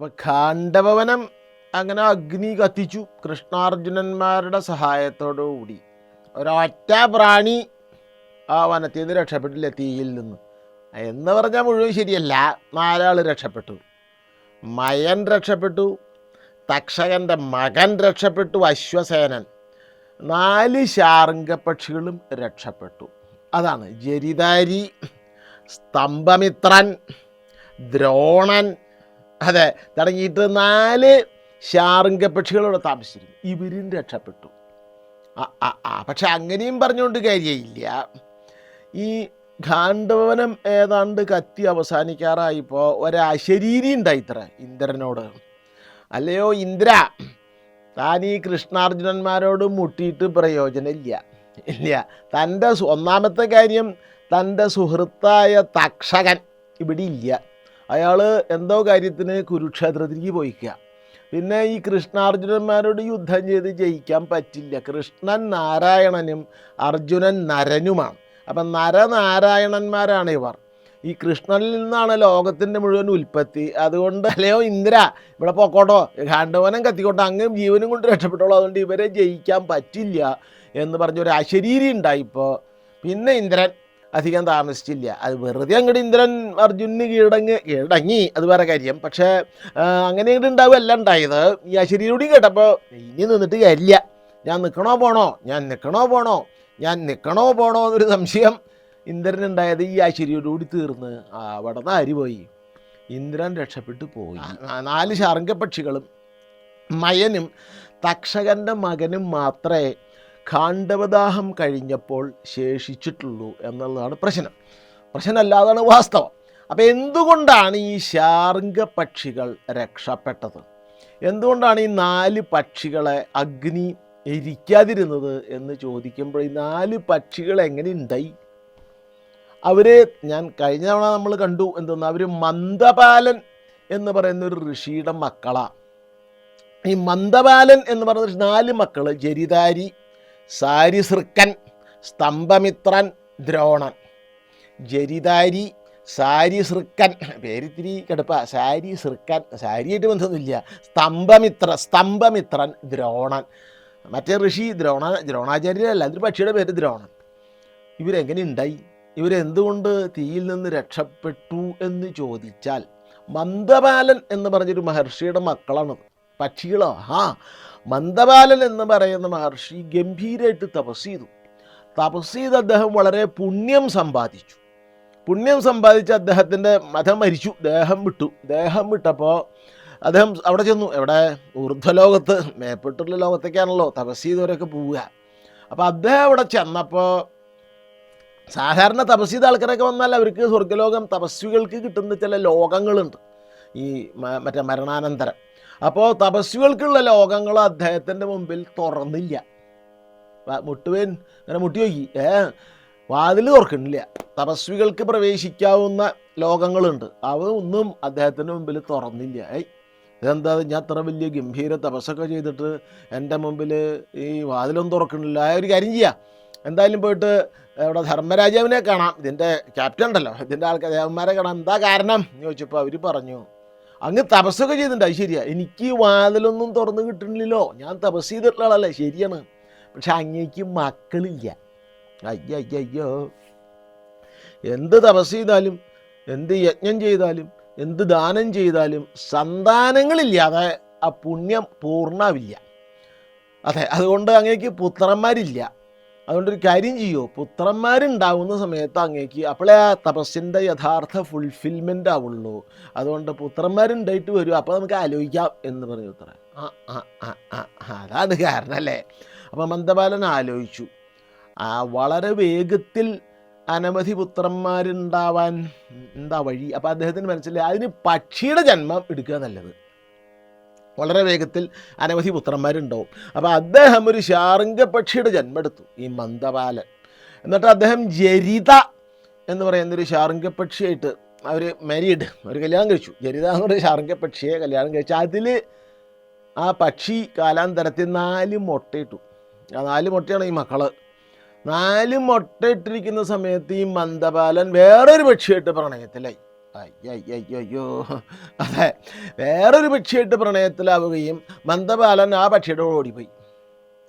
അപ്പോൾ ഖാണ്ഡവനം അങ്ങനെ അഗ്നി കത്തിച്ചു കൃഷ്ണാർജുനന്മാരുടെ സഹായത്തോടുകൂടി. ഒരൊറ്റ പ്രാണി ആ വനത്തിൽ നിന്ന് രക്ഷപ്പെട്ടില്ല തീയിൽ നിന്ന്. എന്ന് പറഞ്ഞാൽ മുഴുവൻ ശരിയല്ല നാലാൾ രക്ഷപ്പെട്ടു. മയൻ രക്ഷപ്പെട്ടു തക്ഷകന്റെ മകൻ രക്ഷപ്പെട്ടു അശ്വസേനൻ. നാല് ശാർംഗപക്ഷികളും രക്ഷപ്പെട്ടു. അതാണ് ജരിതാരി സ്തംഭമിത്രൻ ദ്രോണൻ അതെ തുടങ്ങിയിട്ട് നാല് ശാർംഗപക്ഷികളോട് താമസിച്ചിരുന്നു. ഇവരും രക്ഷപ്പെട്ടു. ആ, പക്ഷെ അങ്ങനെയും പറഞ്ഞുകൊണ്ട് കാര്യമില്ല ഈ ഖാണ്ഡവനം ഏതാണ്ട് കത്തി അവസാനിക്കാറായിപ്പോൾ ഒരശരീരി ഉണ്ടായിത്ര ഇന്ദ്രനോട്. അല്ലയോ ഇന്ദ്ര താൻ ഈ കൃഷ്ണാർജുനന്മാരോട് മുട്ടിയിട്ട് പ്രയോജനമില്ല. ഇല്ല തന്റെ ഒന്നാമത്തെ കാര്യം തന്റെ സുഹൃത്തായ തക്ഷകൻ ഇവിടെ ഇല്ല. അയാൾ എന്തോ കാര്യത്തിന് കുരുക്ഷേത്രത്തിലേക്ക് പോയിക്കുക. പിന്നെ ഈ കൃഷ്ണാർജുനന്മാരോട് യുദ്ധം ചെയ്ത് ജയിക്കാൻ പറ്റില്ല. കൃഷ്ണൻ നാരായണനും അർജുനൻ നരനുമാണ്. അപ്പം നരനാരായണന്മാരാണ് ഇവർ. ഈ കൃഷ്ണനിൽ നിന്നാണ് ലോകത്തിന്റെ മുഴുവൻ ഉൽപ്പത്തി. അതുകൊണ്ട് അല്ലയോ ഇന്ദ്ര ഇവിടെ പൊക്കോട്ടോ. ഖാണ്ഡവനം കത്തിക്കോട്ടോ. അങ്ങും ജീവനും കൊണ്ട് രക്ഷപ്പെട്ടോളൂ. അതുകൊണ്ട് ഇവരെ ജയിക്കാൻ പറ്റില്ല എന്ന് പറഞ്ഞൊരു അശരീരി ഉണ്ടായിപ്പോൾ പിന്നെ ഇന്ദ്രൻ. അധികം താമസിച്ചില്ല. അത് വെറുതെ അങ്ങോട്ട് ഇന്ദ്രൻ അർജുനന് കീഴടങ്ങ് കീഴടങ്ങി. അത് വേറെ കാര്യം. പക്ഷേ അങ്ങനെ ഇങ്ങോട്ട് ഉണ്ടാവുകയല്ല ഉണ്ടായത് ഈ അശ്വരിയോടും കേട്ടപ്പോൾ ഇനി നിന്നിട്ട് കാര്യമില്ല ഞാൻ നിൽക്കണോ പോണോ? ഞാൻ നിൽക്കണോ പോണോ? ഞാൻ നിൽക്കണോ പോണോ എന്നൊരു സംശയം ഇന്ദ്രനുണ്ടായത് ഈ അശ്വരിയോടുകൂടി തീർന്ന് അവിടെ നിന്ന് പോയി? ഇന്ദ്രൻ രക്ഷപ്പെട്ടു പോയി. നാല് നാല് ശർങ്കപക്ഷികളും മയനും തക്ഷകന്റെ മകനും മാത്രമേ ഖാണ്ഡവദാഹം കഴിഞ്ഞപ്പോൾ ശേഷിച്ചിട്ടുള്ളൂ എന്നുള്ളതാണ് പ്രശ്നം. പ്രശ്നമല്ലാതാണ് വാസ്തവം. അപ്പോൾ എന്തുകൊണ്ടാണ് ഈ ശാർങ്ക പക്ഷികൾ രക്ഷപ്പെട്ടത്? എന്തുകൊണ്ടാണ് ഈ നാല് പക്ഷികളെ അഗ്നി എരിക്കാതിരുന്നത് എന്ന് ചോദിക്കുമ്പോൾ ഈ നാല് പക്ഷികൾ എങ്ങനെ ഉണ്ടായി അവർ ഞാൻ കഴിഞ്ഞ തവണ നമ്മൾ കണ്ടു എന്തെന്ന്? അവർ മന്ദപാലൻ എന്ന് പറയുന്ന ഒരു ഋഷിയുടെ മക്കളാണ് ഈ മന്ദപാലൻ എന്ന് പറയുന്ന നാല് മക്കൾ ജരിതാരി സാരിസൃക്കൻ സ്തംഭമിത്രൻ ദ്രോണൻ. ജരിതാരി സാരിസൃക്കൻ പേരിത്തിരി കിടപ്പ. സാരി സൃക്കൻ സാരിയായിട്ട് ബന്ധമൊന്നുമില്ല. സ്തംഭമിത്ര സ്തംഭമിത്രൻ ദ്രോണൻ. മറ്റേ ഋഷി ദ്രോണ ദ്രോണാചാര്യരല്ല അതൊരു പക്ഷിയുടെ പേര് ദ്രോണൻ. ഇവരെങ്ങനെ ഉണ്ടായി? ഇവരെന്തുകൊണ്ട് തീയിൽ നിന്ന് രക്ഷപ്പെട്ടു എന്ന് ചോദിച്ചാൽ മന്ദപാലൻ എന്ന് പറഞ്ഞൊരു മഹർഷിയുടെ മക്കളാണത് പക്ഷികളോ? ആ മന്ദബാലൻ എന്ന് പറയുന്ന മഹർഷി ഗംഭീരമായിട്ട് തപസ് ചെയ്തു. തപസ് ചെയ്ത് അദ്ദേഹം വളരെ പുണ്യം സമ്പാദിച്ചു. പുണ്യം സമ്പാദിച്ച അദ്ദേഹത്തിന്റെ മതം മരിച്ചു. ദേഹം വിട്ടു. ദേഹം വിട്ടപ്പോൾ അദ്ദേഹം അവിടെ ചെന്നു. എവിടെ? ഊർധ്വലോകത്ത് മേപ്പെട്ടുള്ള ലോകത്തേക്കാണല്ലോ തപസ് ചെയ്തവരൊക്കെ പോവുക. അപ്പോൾ അദ്ദേഹം അവിടെ ചെന്നപ്പോൾ സാധാരണ തപസ് ചെയ്ത ആൾക്കാരൊക്കെ വന്നാൽ അവർക്ക് സ്വർഗലോകം തപസ്വികൾക്ക് കിട്ടുന്ന ചില ലോകങ്ങളുണ്ട്. ഈ മറ്റേ മരണാനന്തരം. അപ്പോൾ തപസ്വികൾക്കുള്ള ലോകങ്ങൾ അദ്ദേഹത്തിന്റെ മുമ്പിൽ തുറന്നില്ല. മുട്ടുവേൻ അങ്ങനെ മുട്ടി നോക്കി. ഏ വാതിൽ തുറക്കണില്ല തപസ്വികൾക്ക് പ്രവേശിക്കാവുന്ന ലോകങ്ങളുണ്ട്. അവ ഒന്നും അദ്ദേഹത്തിന്റെ മുമ്പിൽ തുറന്നില്ല. ഏയ് ഇതെന്താ? ഞാൻ അത്ര വലിയ ഗംഭീര തപസ്സൊക്കെ ചെയ്തിട്ട് എന്റെ മുമ്പിൽ ഈ വാതിലൊന്നും തുറക്കണില്ല ഒരു കാര്യം ചെയ്യാം. എന്തായാലും പോയിട്ട് ഇവിടെ ധർമ്മരാജാവിനെ കാണാം. ഇതിന്റെ ക്യാപ്റ്റൻ ഉണ്ടല്ലോ. ഇതിന്റെ ആൾക്കാർ ദേവന്മാരെ കാണാം. എന്താ കാരണം? എന്ന് ചോദിച്ചപ്പോൾ അവർ പറഞ്ഞു അങ്ങ് തപസ്സൊക്കെ ചെയ്തിട്ടുണ്ട് ശരിയാ. എനിക്ക് വാതിലൊന്നും തുറന്നു കിട്ടണില്ലല്ലോ ഞാൻ തപസ് ചെയ്തിട്ടുള്ള ആളല്ലേ ശരിയാണ്. പക്ഷെ അങ്ങേക്ക് മക്കളില്ല. അയ്യോ എന്ത് തപസ് ചെയ്താലും എന്ത് യജ്ഞം ചെയ്താലും എന്ത് ദാനം ചെയ്താലും സന്താനങ്ങളില്ലാതെ ആ പുണ്യം പൂർണാവില്ല. അതെ അതുകൊണ്ട് അങ്ങേക്ക് പുത്രന്മാരില്ല. അതുകൊണ്ടൊരു കാര്യം ചെയ്യോ? പുത്രന്മാരുണ്ടാവുന്ന സമയത്ത് അങ്ങേക്ക് അപ്പോഴേ ആ തപസ്സിന്റെ യഥാർത്ഥ ഫുൾഫിൽമെന്റ് ആവുള്ളൂ. അതുകൊണ്ട് പുത്രന്മാരുണ്ടായിട്ട് വരും. അപ്പോൾ നമുക്ക് ആലോചിക്കാം എന്ന് പറഞ്ഞു ഉത്ര ആ ആ ആ ആ അതാണ് കാരണം അല്ലേ? അപ്പോൾ മന്ദബാലൻ ആലോചിച്ചു. ആ വളരെ വേഗത്തിൽ അനവധി പുത്രന്മാരുണ്ടാവാൻ എന്താ വഴി? അപ്പോൾ അദ്ദേഹത്തിന് മനസ്സിലായി. അതിന് പക്ഷിയുടെ ജന്മം എടുക്കുക നല്ലത്. വളരെ വേഗത്തിൽ അനവധി പുത്രന്മാരുണ്ടാവും. അപ്പോൾ അദ്ദേഹം ഒരു ശാർങ്ക ജന്മെടുത്തു ജന്മം ഈ മന്ദപാലൻ എന്നിട്ട് അദ്ദേഹം ജരിത എന്ന് പറയുന്നൊരു ശാർങ്ക പക്ഷിയായിട്ട് അവർ മാരീഡ് ഒരു കല്യാണം കഴിച്ചു. ജരിത എന്ന് പറയുന്ന ശാർങ്ക പക്ഷിയെ കല്യാണം കഴിച്ചു അതിൽ ആ പക്ഷി കാലാന്തരത്തിൽ നാല് മുട്ടയിട്ടു. ആ നാല് മുട്ടയാണ് ഈ മക്കൾ. നാല് മുട്ടയിട്ടിരിക്കുന്ന സമയത്ത് ഈ മന്ദപാലൻ വേറൊരു പക്ഷിയായിട്ട് പ്രണയത്തിലായി. അയ്യോ അതെ. വേറൊരു പക്ഷിയായിട്ട് പ്രണയത്തിലാവുകയും മന്ദബാലൻ ആ പക്ഷിയുടെ ഓടിപ്പോയി.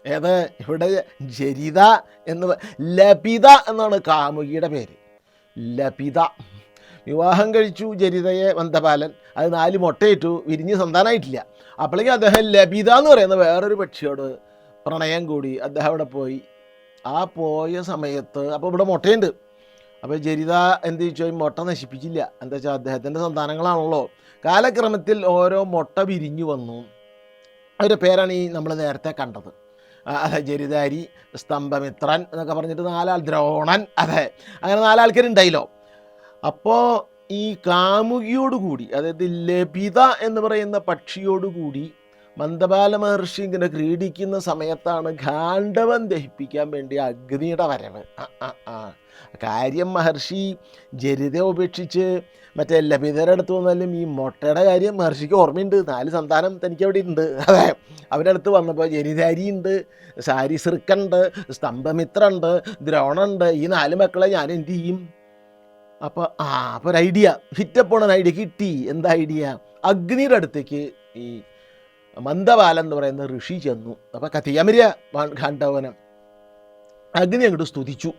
ഏത്? ഇവിടെ ജരിത എന്ന് ലപിത എന്നാണ് കാമുകിയുടെ പേര്. ലപിത. വിവാഹം കഴിച്ചു ജരിതയെ മന്ദപാലൻ അത് നാല് മുട്ടയിട്ടു വിരിഞ്ഞ് സന്താനമായിട്ടില്ല അപ്പോഴേക്കും അദ്ദേഹം ലപിത എന്ന് പറയുന്ന വേറൊരു പക്ഷിയോട് പ്രണയം കൂടി അദ്ദേഹം അവിടെ പോയി. ആ പോയ സമയത്ത് അപ്പോൾ ഇവിടെ മുട്ടയുണ്ട്. അപ്പോൾ ജരിത എന്ത് ചോദിച്ചു? ഈ മുട്ട നശിപ്പിച്ചില്ല. എന്താ വെച്ചാൽ അദ്ദേഹത്തിന്റെ സന്താനങ്ങളാണല്ലോ. കാലക്രമത്തിൽ ഓരോ മുട്ട വിരിഞ്ഞു വന്നു. അവരുടെ പേരാണ് ഈ നമ്മൾ നേരത്തെ കണ്ടത്. അതെ ജരിതാരി സ്തംഭമിത്രൻ എന്നൊക്കെ പറഞ്ഞിട്ട് നാലാൾ ദ്രോണൻ അതെ. അങ്ങനെ നാലാൾക്കാരുണ്ടായില്ലോ. അപ്പോൾ ഈ കാമുകിയോടുകൂടി അതായത് ലഭിത എന്ന് പറയുന്ന പക്ഷിയോടുകൂടി മന്ദബാല മഹർഷി ഇങ്ങനെ ക്രീഡിക്കുന്ന സമയത്താണ് ഗാണ്ഡവൻ ദഹിപ്പിക്കാൻ വേണ്ടി അഗ്നിയുടെ വരവ്. ആ, ആ, ആ. കാര്യം മഹർഷി ജരിത ഉപേക്ഷിച്ച് മറ്റേ ലഭിതരുടെ അടുത്ത് വന്നാലും ഈ മുട്ടയുടെ കാര്യം മഹർഷിക്ക് ഓർമ്മയുണ്ട്. നാല് സന്താനം തനിക്ക് അവിടെ ഉണ്ട് അതെ. അവരുടെ അടുത്ത് വന്നപ്പോൾ ജരിതാരി ഉണ്ട് സാരിസൃക്കുണ്ട് സ്തംഭമിത്രണ്ട് ദ്രോണുണ്ട് ഈ നാല് മക്കളെ ഞാൻ എന്ത് ചെയ്യും? അപ്പോൾ ആ അപ്പോൾ ഒരു ഐഡിയ. ഹിറ്റപ്പോണ ഐഡിയ കിട്ടി. എന്താ ഐഡിയ? അഗ്നിയുടെ അടുത്തേക്ക് ഈ മന്ദബാലൻ എന്ന് പറയുന്ന ഋഷി ചെന്നു. അപ്പോൾ കത്തിയാമരിയ ഖാണ്ഡവനം അഗ്നി അങ്ങോട്ട് സ്തുതിച്ചു.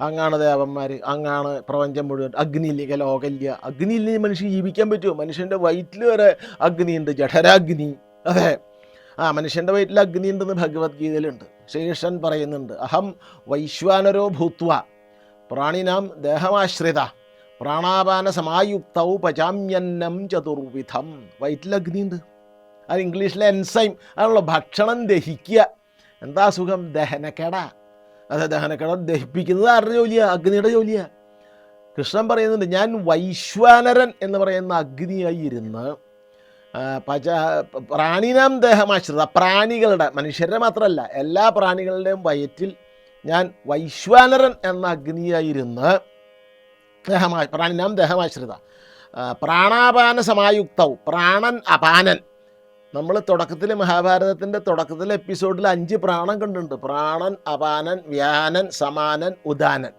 അങ്ങാണ് ദേവന്മാർ അങ്ങാണ് പ്രപഞ്ചം മുഴുവൻ. അഗ്നിയില്ല ലോകല്യ. അഗ്നിയില്ലെങ്കിൽ മനുഷ്യൻ ജീവിക്കാൻ പറ്റുമോ? മനുഷ്യന്റെ വയറ്റിൽ വരെ അഗ്നിയുണ്ട്. ജഠരാഗ്നി. അതെ. ആ മനുഷ്യന്റെ വയറ്റിൽ അഗ്നി ഉണ്ടെന്ന് ഭഗവത്ഗീതയിലുണ്ട്. ശ്രീകൃഷ്ണൻ പറയുന്നുണ്ട്. അഹം വൈശ്വാനരോ ഭൂത്വ. പ്രാണിനാം ദേഹമാശ്രിത. പ്രാണാപാന സമായുക്തൗ പചാമ്യന്നം ചതുർവിധം. വയറ്റിൽ അഗ്നിയുണ്ട്. അത് ഇംഗ്ലീഷിലെ എൻസൈം അതിനുള്ള ഭക്ഷണം ദഹിക്കുക. എന്താ സുഖം? ദഹനക്കേട. അതെ ദഹനക്കേട ദഹിപ്പിക്കുന്നത് ആരുടെ ജോലിയാണ് അഗ്നിയുടെ ജോലിയാണ് കൃഷ്ണൻ പറയുന്നുണ്ട് ഞാൻ വൈശ്വാനരൻ എന്ന് പറയുന്ന അഗ്നിയായി ഇരുന്ന് പച പ്രാണിനാം ദേഹമാശ്രിത പ്രാണികളുടെ മനുഷ്യരുടെ മാത്രമല്ല എല്ലാ പ്രാണികളുടെയും വയറ്റിൽ ഞാൻ വൈശ്വാനരൻ എന്ന അഗ്നിയായിരുന്ന്. ദേഹമാ പ്രാണിനാം ദേഹമാശ്രിത. പ്രാണാപാന സമായുക്തവും പ്രാണൻ അപാനൻ. നമ്മൾ തുടക്കത്തിൽ മഹാഭാരതത്തിന്റെ തുടക്കത്തിലെ എപ്പിസോഡിൽ അഞ്ച് പ്രാണൻ കണ്ടിട്ടുണ്ട്. പ്രാണൻ അപാനൻ വ്യാനൻ സമാനൻ ഉദാനൻ.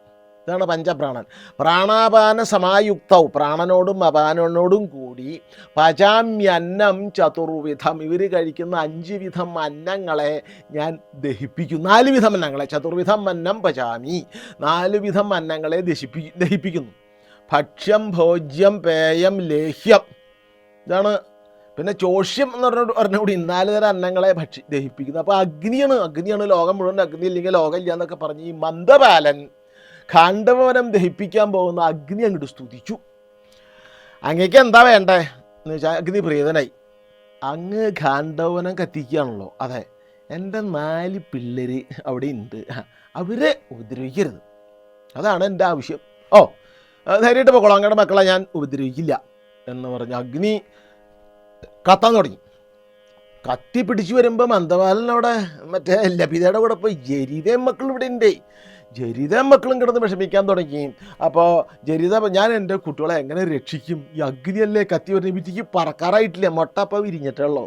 ഇതാണ് പഞ്ചപ്രാണൻ. പ്രാണാപാന സമായുക്തവും പ്രാണനോടും അപാനനോടും കൂടി പചാമ്യന്നം ചതുർവിധം. ഇവർ കഴിക്കുന്ന അഞ്ച് വിധം അന്നങ്ങളെ ഞാൻ ദഹിപ്പിക്കും. നാല് വിധം അന്നങ്ങളെ. ചതുർവിധം അന്നം പചാമി. നാല് വിധം അന്നങ്ങളെ ദഹിപ്പി ദഹിപ്പിക്കുന്നു. ഭക്ഷ്യം ഭോജ്യം പേയം ലേഹ്യം. ഇതാണ് പിന്നെ ചോഷ്യം എന്ന് പറഞ്ഞ പറഞ്ഞുകൂടി നാല് തരം അന്നങ്ങളെ ഭക്ഷി ദഹിപ്പിക്കുന്നത് അപ്പോൾ അഗ്നിയാണ് അഗ്നിയാണ് ലോകം മുഴുവൻ അഗ്നി ഇല്ലെങ്കിൽ ലോകം ഇല്ല എന്നൊക്കെ പറഞ്ഞ് ഈ മന്ദബാലൻ ഖാണ്ഡവനം ദഹിപ്പിക്കാൻ പോകുന്ന അഗ്നി അങ്ങോട്ട് സ്തുതിച്ചു. അങ്ങേക്ക് എന്താ വേണ്ടേ? എന്ന് വെച്ചാൽ അഗ്നി പ്രീതനായി അങ്ങ് ഖാണ്ഡവനം കത്തിക്കുകയാണല്ലോ. അതെ എന്റെ നാല് പിള്ളേര് അവിടെ ഉണ്ട് അവരെ ഉപദ്രവിക്കരുത്. അതാണ് എന്റെ ആവശ്യം. ഓ ധൈര്യമായിട്ട് പോകണം അങ്ങയുടെ മക്കളെ ഞാൻ ഉപദ്രവിക്കില്ല എന്ന് പറഞ്ഞ് അഗ്നി കത്താൻ തുടങ്ങി. കത്തി പിടിച്ചു വരുമ്പോൾ മന്ദബാലൻ അവിടെ മറ്റേ ലഭിതയുടെ കൂടെ പോയി. ജരിത മക്കൾ ഇവിടെ ഉണ്ട് ജരിത മക്കളും കിടന്ന് വിഷമിക്കാൻ തുടങ്ങി. അപ്പോൾ ജരിത ഞാൻ എന്റെ കുട്ടികളെ എങ്ങനെ രക്ഷിക്കും? ഈ അഗ്നിയല്ലേ കത്തി വരുന്ന വിറ്റിക്ക് പറക്കാറായിട്ടില്ല. മുട്ട അപ്പം വിരിഞ്ഞിട്ടുള്ളൂ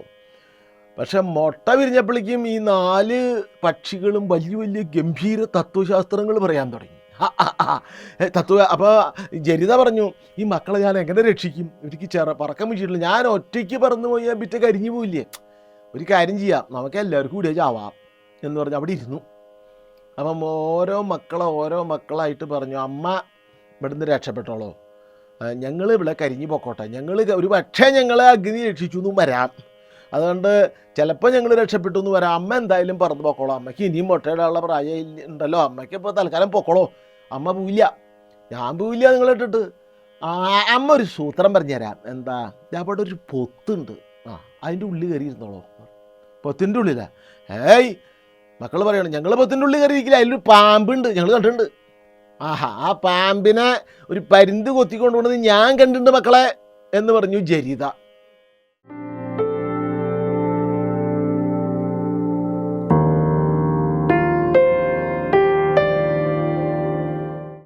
പക്ഷെ മുട്ട വിരിഞ്ഞപ്പോഴേക്കും ഈ നാല് പക്ഷികളും വലിയ വലിയ ഗംഭീര തത്വശാസ്ത്രങ്ങൾ പറയാൻ തുടങ്ങി. തത്വ അപ്പോൾ ജരിത പറഞ്ഞു ഈ മക്കളെ ഞാൻ എങ്ങനെ രക്ഷിക്കും? ഇവർക്ക് ചെറ പറക്കാൻ വെച്ചിട്ടില്ല ഞാൻ ഒറ്റയ്ക്ക് പറന്നു പോയാൽ ബിറ്റ കരിഞ്ഞു പോയില്ലേ ഒരു കാര്യം ചെയ്യാം. നമുക്ക് എല്ലാവർക്കും കൂടിയേ ചാവാം. എന്ന് പറഞ്ഞ് അവിടെ ഇരുന്നു. അപ്പം ഓരോ മക്കളെ ഓരോ മക്കളായിട്ട് പറഞ്ഞു അമ്മ ഇവിടുന്ന് രക്ഷപ്പെട്ടോളോ. ഞങ്ങൾ ഇവിടെ കരിഞ്ഞു പൊക്കോട്ടെ. ഞങ്ങൾ ഒരു പക്ഷേ ഞങ്ങളെ അഗ്നി രക്ഷിച്ചു എന്നും വരാം. അതുകൊണ്ട് ചിലപ്പോൾ ഞങ്ങൾ രക്ഷപ്പെട്ടു എന്ന് വരാം. അമ്മ എന്തായാലും പറന്ന് പൊക്കോളാം. അമ്മയ്ക്ക് ഇനിയും മുട്ടയിടാനുള്ള പ്രായം ഉണ്ടല്ലോ അമ്മയ്ക്ക് ഇപ്പോൾ തൽക്കാലം പൊക്കോളൂ. അമ്മ പോവില്ല. ഞാൻ പോവില്ല ആ അമ്മ ഒരു സൂത്രം പറഞ്ഞുതരാം. എന്താ? അവിടെ ഒരു പൊത്തുണ്ട്. ആ അതിന്റെ ഉള്ളിൽ കയറി ഇരുന്നോളോ പൊത്തിന്റെ ഉള്ളിലാ? ഏയ് മക്കൾ പറയണം ഞങ്ങൾ പൊത്തിന്റെ ഉള്ളിൽ കയറി ഇരിക്കില്ല അതിലൊരു പാമ്പുണ്ട്. ഞങ്ങൾ കണ്ടിട്ടുണ്ട്. ആഹാ ആ പാമ്പിനെ ഒരു പരുന്ത് കൊത്തിക്കൊണ്ടുപോകുന്നത് ഞാൻ കണ്ടിട്ടുണ്ട് മക്കളെ എന്ന് പറഞ്ഞു ജരിത.